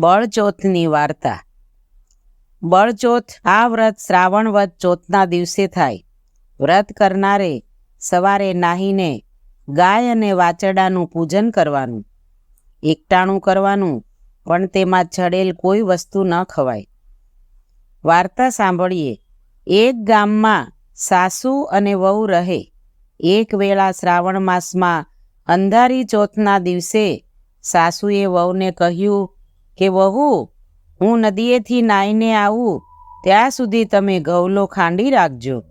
બળચોથની વાર્તા. બળચોથ આ વ્રત શ્રાવણ વદ ચોથના દિવસે થાય. વ્રત કરનારે સવારે નાહીને ગાય અને વાચડાનું પૂજન કરવાનું, એકટાણું કરવાનું, પણ તેમાં ચડેલ કોઈ વસ્તુ ન ખવાય. વાર્તા સાંભળીએ, એક ગામમાં સાસુ અને વહુ રહે. એક વેળા શ્રાવણ માસમાં અંધારી ચોથના દિવસે સાસુએ વહુને કહ્યું કે વહુ, હું નદીએથી નાહીને આવું, ત્યાં સુધી તમે ગૌલો ખાંડી રાખજો.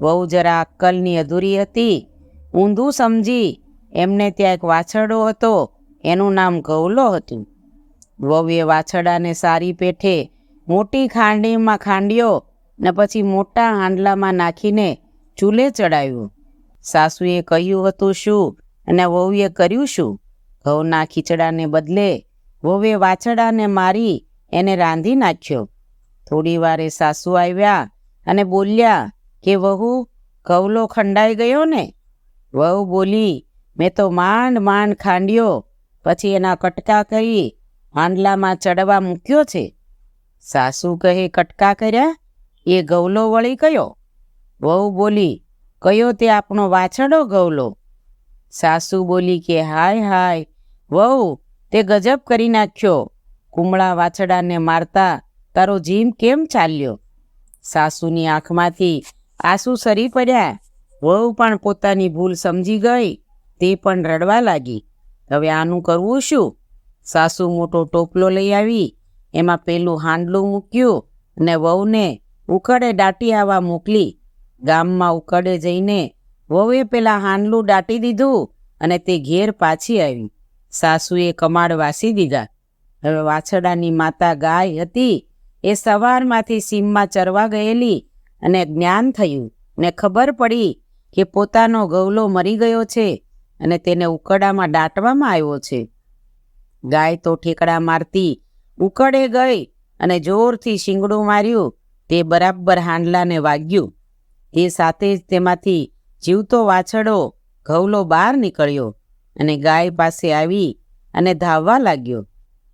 વહુ જરા અક્કલની અધૂરી હતી. ઊંધું સમજી એમને ત્યાં એક વાછરડો હતો, એનું નામ ગૌલો હતું. વહુએ વાછરડાને સારી પેઠે મોટી ખાંડીમાં ખાંડ્યો ને પછી મોટા હાંડલામાં નાખીને ચૂલે ચડાવ્યું. સાસુએ કહ્યું હતું શું અને વહુએ કર્યું શું? ઘઉંના ખીચડાને બદલે વહુએ વાછડાને મારી એને રાંધી નાખ્યો. થોડી વારે સાસુ આવ્યા અને બોલ્યા કે, વહુ, કવલો ખંડાઈ ગયો ને? વહુ બોલી, મેં તો માંડ માંડ ખાંડ્યો, પછી એના કટકા કરી હાંડલામાં ચડવા મૂક્યો છે. સાસુ કહે, કટકા કર્યા? એ ગવલો વળી કયો? વહુ બોલી, કયો તે આપણો વાછડો ગવલો? સાસુ બોલી કે, હાય હાય, વહુ તે ગજબ કરી નાખ્યો. કુમળા વાછડાને મારતા તારો જીમ કેમ ચાલ્યો? સાસુની આંખમાંથી આંસુ સરી પડ્યા. વહુ પણ પોતાની ભૂલ સમજી ગઈ. તે પણ રડવા લાગી. હવે આનું કરવું શું? સાસુ મોટો ટોપલો લઈ આવી. એમાં પેલું હાંડલું મૂક્યું અને વહુને ઉકળે દાટી આવવા મોકલી. ગામમાં ઉકળે જઈને વહુએ પેલા હાંડલું દાટી દીધું અને તે ઘેર પાછી આવી. સાસુએ કમાડ વાસી દીધા. હવે વાછડાની માતા ગાય હતી, એ સવારમાંથી સીમમાં ચરવા ગયેલી અને જ્ઞાન થયું. ને ખબર પડી કે પોતાનો ગવલો મરી ગયો છે અને તેને ઉકડામાં દાટવામાં આવ્યો છે. ગાય તો ઠેકડા મારતી ઉકળે ગઈ અને જોરથી શિંગડું માર્યું. તે બરાબર હાંડલાને વાગ્યું. તે સાથે જ તેમાંથી જીવતો વાછડો ઘવલો બહાર નીકળ્યો. અને ગાય પાસે આવી અને ધાવવા લાગ્યો.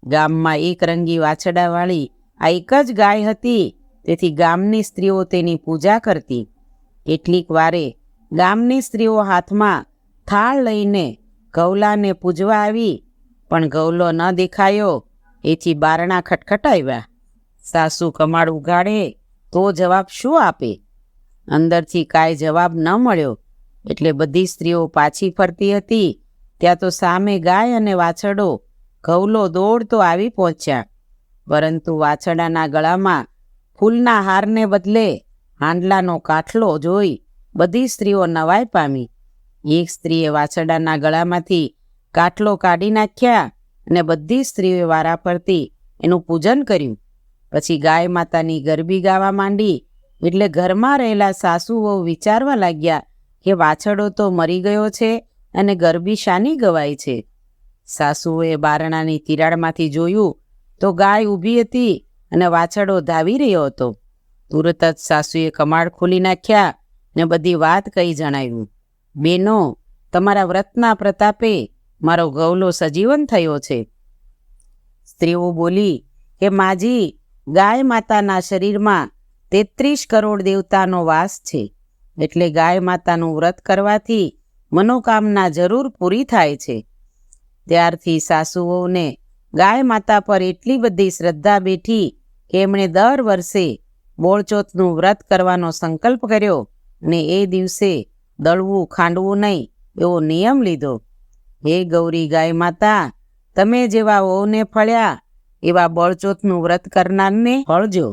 ગામમાં એક રંગી વાછડાવાળી આ એક જ ગાય હતી, તેથી ગામની સ્ત્રીઓ તેની પૂજા કરતી. કેટલીક વારે ગામની સ્ત્રીઓ હાથમાં થાળ લઈને ગૌલાને પૂજવા આવી, પણ ગૌલો ન દેખાયો. એથી બારણા ખટખટાવ્યા. સાસુ, કમાડ ઉગાડે તો જવાબ શું આપે? અંદરથી કાંઈ જવાબ ન મળ્યો. એટલે બધી સ્ત્રીઓ પાછી ફરતી હતી. ત્યાં તો સામે ગાય અને વાછડો ઘવલો દોડતો આવી પહોંચ્યા. પરંતુ વાછડાના ગળામાં ફૂલના હારને બદલે હાંડલાનો કાઠલો જોઈ બધી સ્ત્રીઓ નવાઈ પામી. એક સ્ત્રીએ વાછડાના ગળામાંથી કાઠલો કાઢી નાખ્યા અને બધી સ્ત્રીઓએ વારા ફરતી એનું પૂજન કર્યું. પછી ગાય માતાની ગરબી ગાવા માંડી એટલે ઘરમાં રહેલા સાસુ વહુ વિચારવા લાગ્યા કે વાછડો તો મરી ગયો છે અને ગરબી શાની ગવાય છે? સાસુએ બારણાની તિરાડમાંથી જોયું તો ગાય ઊભી હતી અને વાછડો ધાવી રહ્યો હતો. તુરત જ સાસુએ કમાડ ખોલી નાખ્યા ને બધી વાત કહી જણાવ્યું, બેનો, તમારા વ્રતના પ્રતાપે મારો ગૌલો સજીવન થયો છે. સ્ત્રીઓ બોલી કે માજી, ગાય માતાના શરીરમાં તેત્રીસ કરોડ દેવતાનો વાસ છે. એટલે ગાય માતાનું વ્રત કરવાથી મનોકામના જરૂર પૂરી થાય છે. ત્યારથી સાસુઓને ગાય માતા પર એટલી બધી શ્રદ્ધા બેઠી કે એમણે દર વર્ષે બોળચોથનું વ્રત કરવાનો સંકલ્પ કર્યો અને એ દિવસે દળવું ખાંડવું નહીં એવો નિયમ લીધો. હે ગૌરી ગાય માતા, તમે જેવા ઓને ફળ્યા એવા બળચોથનું વ્રત કરનારને ફળજો.